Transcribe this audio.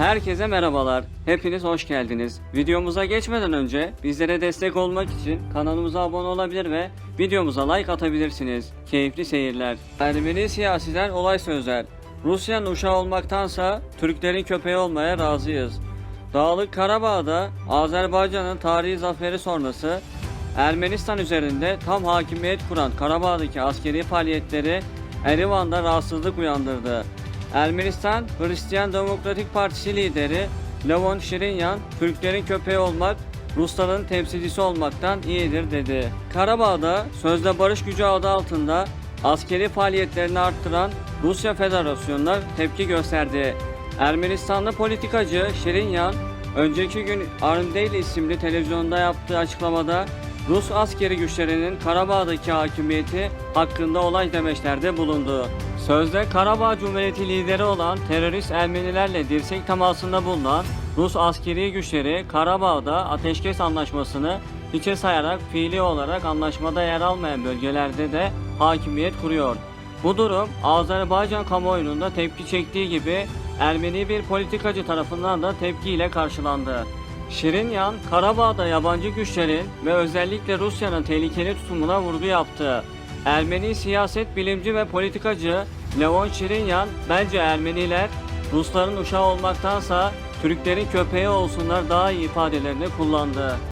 Herkese merhabalar. Hepiniz hoş geldiniz. Videomuza geçmeden önce bizlere destek olmak için kanalımıza abone olabilir ve videomuza like atabilirsiniz. Keyifli seyirler. Ermeni siyasiler olay sözler. Rusya'nın uşağı olmaktansa Türklerin köpeği olmaya razıyız. Dağlık Karabağ'da Azerbaycan'ın tarihi zaferi sonrası Ermenistan üzerinde tam hakimiyet kuran Karabağ'daki askeri faaliyetleri Erivan'da rahatsızlık uyandırdı. Ermenistan Hristiyan Demokratik Partisi lideri Levon Şirinyan, Türklerin köpeği olmak, Rusların temsilcisi olmaktan iyidir dedi. Karabağ'da sözde barış gücü adı altında askeri faaliyetlerini arttıran Rusya Federasyonu'na tepki gösterdi. Ermenistanlı politikacı Şirinyan, önceki gün Arndale isimli televizyonda yaptığı açıklamada Rus askeri güçlerinin Karabağ'daki hakimiyeti hakkında olay demeçlerde bulundu. Sözde Karabağ Cumhuriyeti lideri olan terörist Ermenilerle dirsek temasında bulunan Rus askeri güçleri Karabağ'da ateşkes anlaşmasını hiçe sayarak fiili olarak anlaşmada yer almayan bölgelerde de hakimiyet kuruyor. Bu durum Azerbaycan kamuoyunun da tepki çektiği gibi Ermeni bir politikacı tarafından da tepkiyle karşılandı. Şirinyan, Karabağ'da yabancı güçlerin ve özellikle Rusya'nın tehlikeli tutumuna vurgu yaptı. Ermeni siyaset bilimci ve politikacı Levon Şirinyan, bence Ermeniler Rusların uşağı olmaktansa Türklerin köpeği olsunlar daha iyi ifadelerini kullandı.